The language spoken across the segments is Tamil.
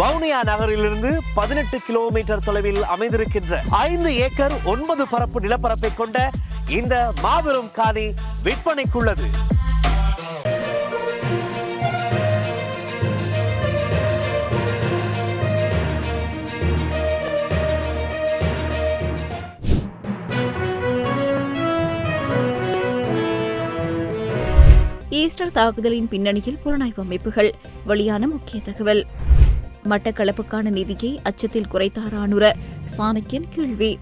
வவுனியா நகரிலிருந்து பதினெட்டு கிலோமீட்டர் தொலைவில் அமைந்திருக்கின்ற ஐந்து ஏக்கர் ஒன்பது பரப்பு நிலப்பரப்பை கொண்ட இந்த மாபெரும் காணி விற்பனைக்குள்ளது. ஈஸ்டர் தாக்குதலின் பின்னணியில் புலனாய்வு அமைப்புகள். வெளியான முக்கிய தகவல். மட்டக்களப்புக்கான நிதியை அச்சத்தில் குறைத்தார் சாணக்கியன் கேள்வி.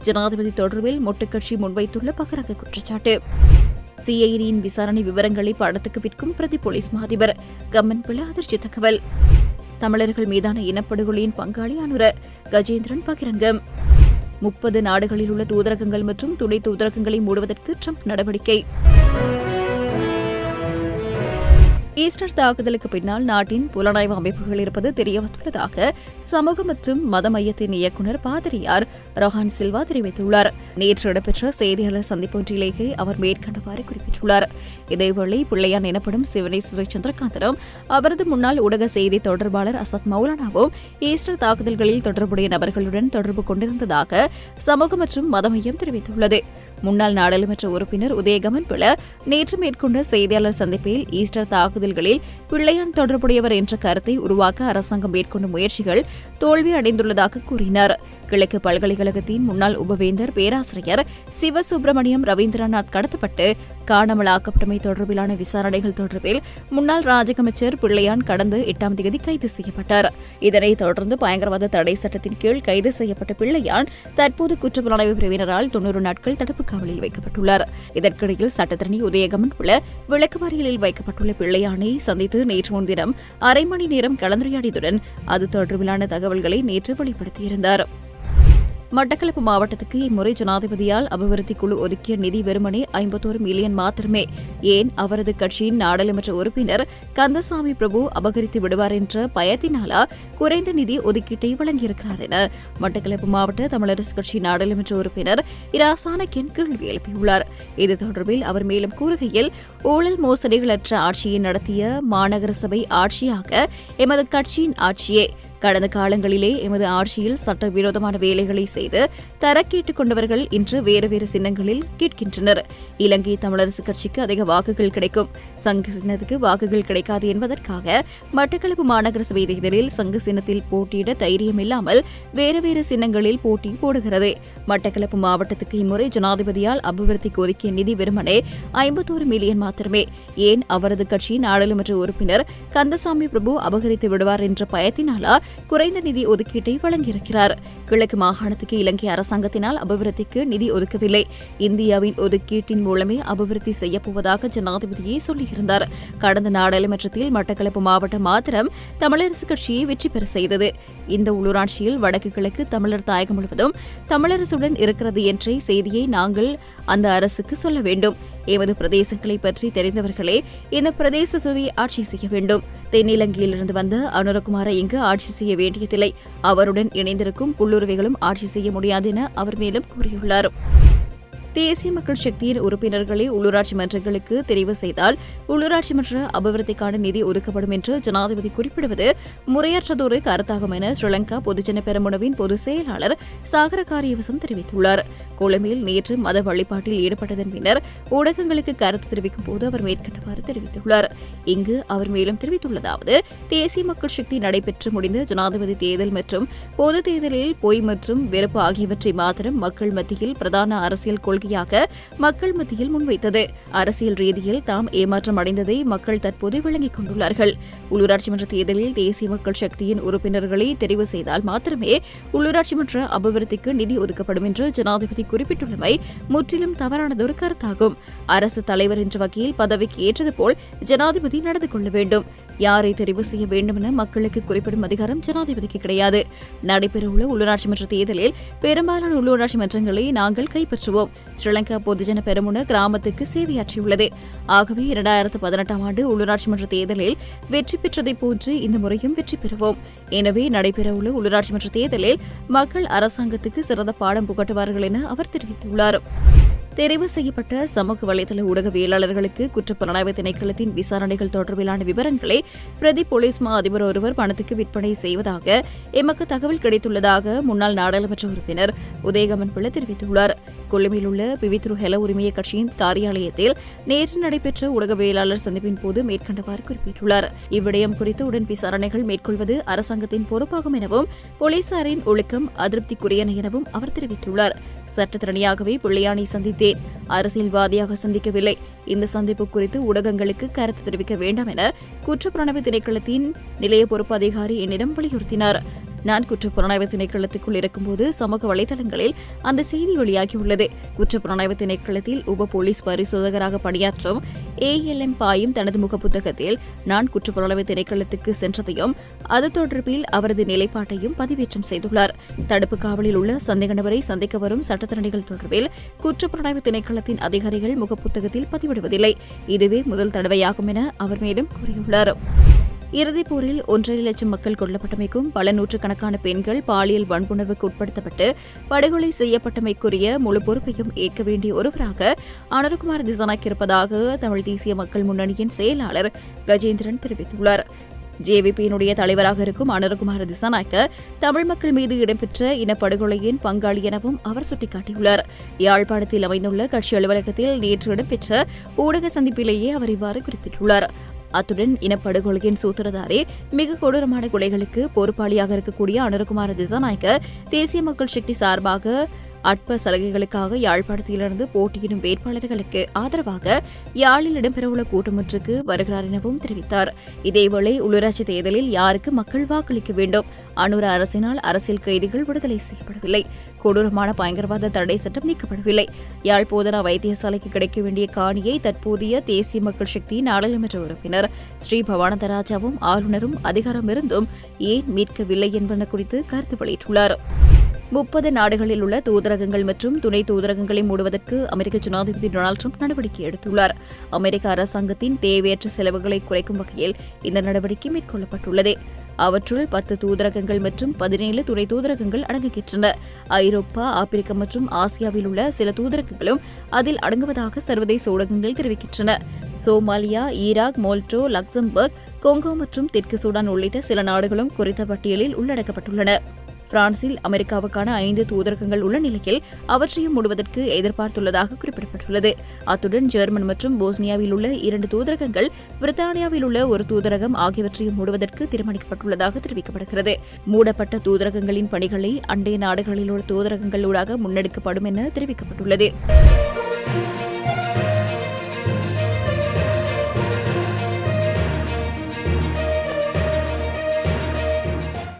ஜனாதிபதி தொடர்பில் மொட்டுக்கட்சி முன்வைத்துள்ள பகிரங்க குற்றச்சாட்டு. சிஐடியின் விசாரணை விவரங்களை படத்துக்கு விற்கும் பிரதி போலீஸ் மாதிபர் கம்மன் அதிர்ச்சி தகவல். தமிழர்கள் மீதான இனப்படுகொலையின் பங்காளி அனுர கஜேந்திரன் பகிரங்கம். முப்பது நாடுகளில் உள்ள தூதரகங்கள் மற்றும் துணை தூதரகங்களை மூடுவதற்கு ட்ரம்ப் நடவடிக்கை. ஈஸ்டர் தாக்குதலுக்கு பின்னால் நாட்டின் புலனாய்வு அமைப்புகள் இருப்பது தெரியவந்துள்ளதாக சமூக மற்றும் மத மையத்தின் இயக்குநர் பாதிரியார் ரொஹான் சில்வா தெரிவித்துள்ளார். நேற்று இடம்பெற்ற செய்தியாளர் சந்திப்பொன்றிலேயே அவர் மேற்கண்டவாறு குறிப்பிட்டுள்ளார். இதேவேளை பிள்ளையான் எனப்படும் சிவனேஸ்வர சந்திரகாந்தனும் அவரது முன்னாள் ஊடக செய்தி தொடர்பாளர் அசத் மௌலானாவும் ஈஸ்டர் தாக்குதல்களில் தொடர்புடைய நபர்களுடன் தொடர்பு கொண்டிருந்ததாக சமூக மற்றும் மத மையம் தெரிவித்துள்ளது. முன்னாள் நாடாளுமன்ற உறுப்பினர் உதயகமன் பிள நேற்று மேற்கொண்ட செய்தியாளர் சந்திப்பில் ஈஸ்டர் தாக்குதல்களில் பிள்ளையான் தொடர்புடையவர் என்ற கருத்தை உருவாக்க அரசாங்கம் மேற்கொண்ட முயற்சிகள் தோல்வி அடைந்துள்ளதாக கூறினார். கிழக்கு பல்கலைக்கழகத்தின் முன்னாள் உபவேந்தர் பேராசிரியர் சிவசுப்பிரமணியம் ரவீந்திரநாத் கடத்தப்பட்டு காணாமலாக்கப்பட்டமை தொடர்பிலான விசாரணைகள் தொடர்பில் முன்னாள் ராஜகமைச்சர் பிள்ளையான் கடந்த எட்டாம் தேதி கைது செய்யப்பட்டார். இதனைத் தொடர்ந்து பயங்கரவாத தடை சட்டத்தின் கீழ் கைது செய்யப்பட்ட பிள்ளையான் தற்போது குற்றப்புலனாய்வு பிரிவினரால் தொன்னூறு நாட்கள் தடுப்பு காவலில் வைக்கப்பட்டுள்ளார். இதற்கிடையில் சட்டத்தரணி உதயகமன் உள்ள விளக்குமறியலில் வைக்கப்பட்டுள்ள பிள்ளையானை சந்தித்து நேற்று முன்தினம் அரை மணி நேரம் கலந்துரையாடியதுடன் அது தொடர்பிலான தகவல்களை நேற்று வெளிப்படுத்தியிருந்தாா் மட்டக்களப்பு மாவட்டத்துக்கு இம்முறை ஜனாதிபதியால் அபிவிருத்தி குழு ஒதுக்கிய நிதி வெறுமனே ஐம்பத்தோரு மில்லியன் மாத்திரமே. ஏன் அவரது கட்சியின் நாடாளுமன்ற உறுப்பினர் கந்தசாமி பிரபு அபகரித்து விடுவார் என்ற பயத்தினாலா குறைந்த நிதி ஒதுக்கீட்டை வழங்கியிருக்கிறார் என மட்டக்களப்பு மாவட்ட தமிழரசு கட்சி நாடாளுமன்ற உறுப்பினர் இராசான கென் கேள்வி எழுப்பியுள்ளார். இது தொடர்பில் அவர் மேலும் கூறுகையில் ஊழல் மோசடிகளற்ற ஆட்சியை நடத்திய மாநகர சபை ஆட்சியாக எமது கட்சியின் ஆட்சியே கடந்த காலங்களிலே எமது ஆட்சியில் சட்டவிரோதமான வேலைகளை செய்து தரக்கேட்டுக் கொண்டவர்கள் இன்று வேறு வேறு சின்னங்களில் கேட்கின்றனர். இலங்கை தமிழரசு கட்சிக்கு அதிக வாக்குகள் கிடைக்கும். சங்கு சின்னத்துக்கு வாக்குகள் கிடைக்காது என்பதற்காக மட்டக்களப்பு மாநகர சபை தேர்தலில் சங்கு சின்னத்தில் போட்டியிட தைரியம் இல்லாமல் வேறு வேறு சின்னங்களில் போட்டி போடுகிறது. மட்டக்களப்பு மாவட்டத்துக்கு இம்முறை ஜனாதிபதியால் அபிவிருத்திக்கு ஒதுக்கிய நிதி வெறுமனே ஐம்பத்தோரு மில்லியன் மாத்திரமே. ஏன் அவரது கட்சியின் நாடாளுமன்ற உறுப்பினர் கந்தசாமி பிரபு அபகரித்து விடுவார் என்ற பயத்தினாலா குறைந்த நிதி ஒதுக்கீட்டை வழங்கியிருக்கிறார். கிழக்கு மாகாணத்துக்கு இலங்கை அரசாங்கத்தினால் அபிவிருத்திக்கு நிதி ஒதுக்கவில்லை. இந்தியாவின் ஒதுக்கீட்டின் மூலமே அபிவிருத்தி செய்யப்போவதாக ஜனாதிபதியே சொல்லியிருந்தார். கடந்த நாடாளுமன்றத்தில் மட்டக்களப்பு மாவட்டம் மாத்திரம் தமிழரசு கட்சியை வெற்றி பெற செய்தது. இந்த உள்ளூராட்சியில் வடக்கு கிழக்கு தமிழர் தாயகம் முழுவதும் தமிழரசுடன் இருக்கிறது என்ற செய்தியை நாங்கள் அந்த அரசுக்கு சொல்ல வேண்டும். எமது பிரதேசங்களை பற்றி தெரிந்தவர்களே இந்த பிரதேச சபையை ஆட்சி செய்ய வேண்டும். தென்னிலங்கையிலிருந்து வந்த அனுரகுமாரை இங்கு ஆட்சி செய்ய வேண்டியதில்லை. அவருடன் இணைந்திருக்கும் புல்லுறவைகளும் ஆட்சி செய்ய முடியாது என அவர் மேலும் கூறியுள்ளார். தேசிய மக்கள் சக்தியின் உறுப்பினர்களை உள்ளூராட்சி மன்றங்களுக்கு தெரிவு செய்தால் உள்ளூராட்சி மன்ற அபிவிருத்திக்கான நிதி ஒதுக்கப்படும் என்று ஜனாதிபதி குறிப்பிடுவது முறையற்றதொரு கருத்தாகும் என ஸ்ரீலங்கா பொதுஜன பெரமுனவின் பொதுச் செயலாளர் சாகர காரியவசம் தெரிவித்துள்ளார். கொழும்பில் நேற்று மத வழிபாட்டில் ஈடுபட்டதன் பின்னர் ஊடகங்களுக்கு கருத்து தெரிவிக்கும் போது அவர் மேற்கண்டவாறு தெரிவித்துள்ளார். இங்கு அவர் மேலும் தெரிவித்துள்ளதாவது தேசிய மக்கள் சக்தி நடைபெற்று முடிந்த ஜனாதிபதி தேர்தல் மற்றும் பொது தேர்தலில் பொய் மற்றும் வெறுப்பு ஆகியவற்றை மாத்திரம் மக்கள் மத்தியில் பிரதான அரசியல் கொள்கையாக மக்கள் மத்தியில் முன்வைத்தது. அரசியல் ரீதியில் தாம் ஏமாற்றம் அடைந்ததை மக்கள் தற்போது விளங்கிக் கொண்டுள்ளார்கள். உள்ளூராட்சி மன்ற தேர்தலில் தேசிய மக்கள் சக்தியின் உறுப்பினர்களை தெரிவு செய்தால் மாத்திரமே உள்ளூராட்சி மன்ற அபிவிருத்திக்கு நிதி ஒதுக்கப்படும் என்று ஜனாதிபதி குறிப்பிட்டுள்ளமை முற்றிலும் தவறானதொரு கருத்தாகும். அரசு தலைவர் என்ற வகையில் பதவிக்கு ஏற்றது போல் ஜனாதிபதி நடந்து கொள்ள வேண்டும். யாரை தெரிவு செய்ய வேண்டும் என மக்களுக்கு குறிப்பிடும் அதிகாரம் ஜனாதிபதிக்கு கிடையாது. நடைபெறவுள்ள உள்ளூராட்சி மன்ற தேர்தலில் பெரும்பாலான உள்ளூராட்சி மன்றங்களை நாங்கள் கைப்பற்றுவோம். ஸ்ரீலங்கா பொதுஜன பெருமுன கிராமத்துக்கு சேவையாற்றியுள்ளது. ஆகவே இரண்டாயிரத்து பதினெட்டாம் ஆண்டு உள்ளூராட்சி மன்ற தேர்தலில் வெற்றி பெற்றதைப் போன்று இந்த முறையும் வெற்றி பெறுவோம். எனவே நடைபெறவுள்ள உள்ளூராட்சி மன்ற தேர்தலில் மக்கள் அரசாங்கத்துக்கு சிறந்த பாடம் புகட்டுவார்கள் என அவர் தெரிவித்துள்ளார். தெரிவு செய்யப்பட்ட சமூக வலைதள ஊடகவியலாளர்களுக்கு குற்றப்புலனாய்வு திணைக்களத்தின் விசாரணைகள் தொடர்பிலான விவரங்களை பிரதி போலீஸ் மா அதிபர் ஒருவர் பணத்துக்கு விற்பனை செய்வதாக எமக்கு தகவல் கிடைத்துள்ளதாக முன்னாள் நாடாளுமன்ற உறுப்பினர் உதயகமன் பிள்ளை தெரிவித்துள்ளார். கொழும்பில் உள்ள பிவித்ரு ஹெல உரிமைய கட்சியின் காரியாலயத்தில் நேற்று நடைபெற்ற ஊடகவியலாளர் சந்திப்பின் போது மேற்கண்டவாறு குறிப்பிட்டுள்ளார். இவ்விடயம் குறித்து உடன் விசாரணைகள் மேற்கொள்வது அரசாங்கத்தின் பொறுப்பாகும் எனவும் போலீசாரின் ஒழுக்கம் அதிருப்திக்குரியன எனவும் அவர் தெரிவித்துள்ளார். சட்டத்திறனியாகவே பிள்ளையானை சந்தித்தேன். அரசியல்வாதியாக சந்திக்கவில்லை. இந்த சந்திப்பு குறித்து ஊடகங்களுக்கு கருத்து தெரிவிக்க வேண்டாம் என குற்றப்புலனாய்வு திணைக்களத்தின் நிலைய பொறுப்பு அதிகாரி என்னிடம் வலியுறுத்தினார். நான் குற்றப்புலனாய்வு திணைக்களத்துக்குள் இருக்கும்போது சமூக வலைதளங்களில் அந்த செய்தி வெளியாகியுள்ளது. குற்றப்புலனாய்வு திணைக்களத்தில் உப போலீஸ் பரிசோதகராக பணியாற்றும் ஏஎல்எம் பாயும் தனது முகப்புத்தகத்தில் நான் குற்றப்புலனாய்வு திணைக்களத்துக்கு சென்றதையும் அது தொடர்பில் அவரது நிலைப்பாட்டையும் பதிவேற்றம் செய்துள்ளார். தடுப்பு காவலில் உள்ள சந்தேக நபரை சந்திக்க வரும் சட்டத்தரணிகள் தொடர்பில் குற்றப்புலனாய்வு திணைக்களத்தின் அதிகாரிகள் முகப்புத்தகத்தில் பதிவிடுவதில்லை. இதுவே முதல் தடவையாகும் என அவர் மேலும் கூறியுள்ளார். இறுதிப் போரில் ஒன்றரை லட்சம் மக்கள் கொல்லப்பட்டமைக்கும் பல நூற்றுக்கணக்கான பெண்கள் பாலியல் வன்புணர்வுக்கு உட்படுத்தப்பட்டு படுகொலை செய்யப்பட்டமைக்குரிய முழு பொறுப்பையும் ஏற்க வேண்டிய ஒருவராக அனுர்குமார் திசானாக் இருப்பதாக தமிழ் தேசிய மக்கள் முன்னணியின் செயலாளர் கஜேந்திரன் தெரிவித்துள்ளார். ஜேவிபியினுடைய தலைவராக இருக்கும் அனுரகுமார திசாநாயக்க தமிழ் மக்கள் மீது இடம்பெற்ற இனப்படுகொலையின் பங்காளி எனவும் அவர் சுட்டிக்காட்டியுள்ளார். யாழ்ப்பாணத்தில் அமைந்துள்ள கட்சி அலுவலகத்தில் நேற்று இடம்பெற்ற ஊடக சந்திப்பிலேயே அவர் இவ்வாறு குறிப்பிட்டுள்ளார். அத்துடன் இனப்படுகொலையின் சூத்திரதாரி மிக கொடூரமான கொலைகளுக்கு பொறுப்பாளியாக இருக்கக்கூடிய அனுரகுமார திசாநாயக்க தேசிய மக்கள் சக்தி சார்பாக அற்ப சலுகைகளுக்காக யாழ்ப்பாணத்திலிருந்து போட்டியிடும் வேட்பாளர்களுக்கு ஆதரவாக யாழில் இடம்பெறவுள்ள கூட்டமொன்றுக்கு வருகிறார் எனவும் தெரிவித்தார். இதேவேளை உள்ளூராட்சி தேர்தலில் யாருக்கு மக்கள் வாக்களிக்க வேண்டும்? அனுர அரசினால் அரசியல் கைதிகள் விடுதலை செய்யப்படவில்லை. கொடூரமான பயங்கரவாத தடை சட்டம் நீக்கப்படவில்லை. யாழ் போதனா வைத்தியசாலைக்கு கிடைக்க வேண்டிய காணியை தற்போதைய தேசிய மக்கள் சக்தி நாடாளுமன்ற உறுப்பினர் ஸ்ரீ பவானந்தராஜாவும் ஆளுநரும் அதிகாரமிருந்தும் ஏன் மீட்கவில்லை என்பன குறித்து கருத்து வெளியிட்டுள்ளார். முப்பது நாடுகளில் உள்ள தூதரகங்கள் மற்றும் துணை தூதரகங்களை மூடுவதற்கு அமெரிக்க ஜனாதிபதி டொனால்டு ட்ரம்ப் நடவடிக்கை எடுத்துள்ளார். அமெரிக்க அரசாங்கத்தின் தேவையற்ற செலவுகளை குறைக்கும் வகையில் இந்த நடவடிக்கை மேற்கொள்ளப்பட்டுள்ளது. அவற்றுள் பத்து தூதரகங்கள் மற்றும் பதினேழு துணை தூதரகங்கள் அடங்குகின்றன. ஐரோப்பா ஆப்பிரிக்கா மற்றும் ஆசியாவில் உள்ள சில தூதரகங்களும் அதில் அடங்குவதாக சர்வதேச ஊடகங்கள் தெரிவிக்கின்றன. சோமாலியா ஈராக் மோல்டோ லக்சம்பர்க் கொங்கோ மற்றும் தெற்கு சூடான் உள்ளிட்ட சில நாடுகளும் குறித்த பட்டியலில் உள்ளடக்கப்பட்டுள்ளன. பிரான்சில் அமெரிக்காவுக்கான ஐந்து தூதரகங்கள் உள்ள நிலையில் அவற்றையும் மூடுவதற்கு எதிர்பார்த்துள்ளதாக குறிப்பிடப்பட்டுள்ளது. அத்துடன் ஜெர்மன் மற்றும் போஸ்னியாவில் உள்ள இரண்டு தூதரகங்கள் பிரித்தானியாவில் உள்ள ஒரு தூதரகம் ஆகியவற்றையும் மூடுவதற்கு தீர்மானிக்கப்பட்டுள்ளதாக தெரிவிக்கப்படுகிறது. மூடப்பட்ட தூதரகங்களின் பணிகளை அண்டைய நாடுகளில் உள்ள தூதரகங்களூடாக முன்னெடுக்கப்படும் என தெரிவிக்கப்பட்டுள்ளது.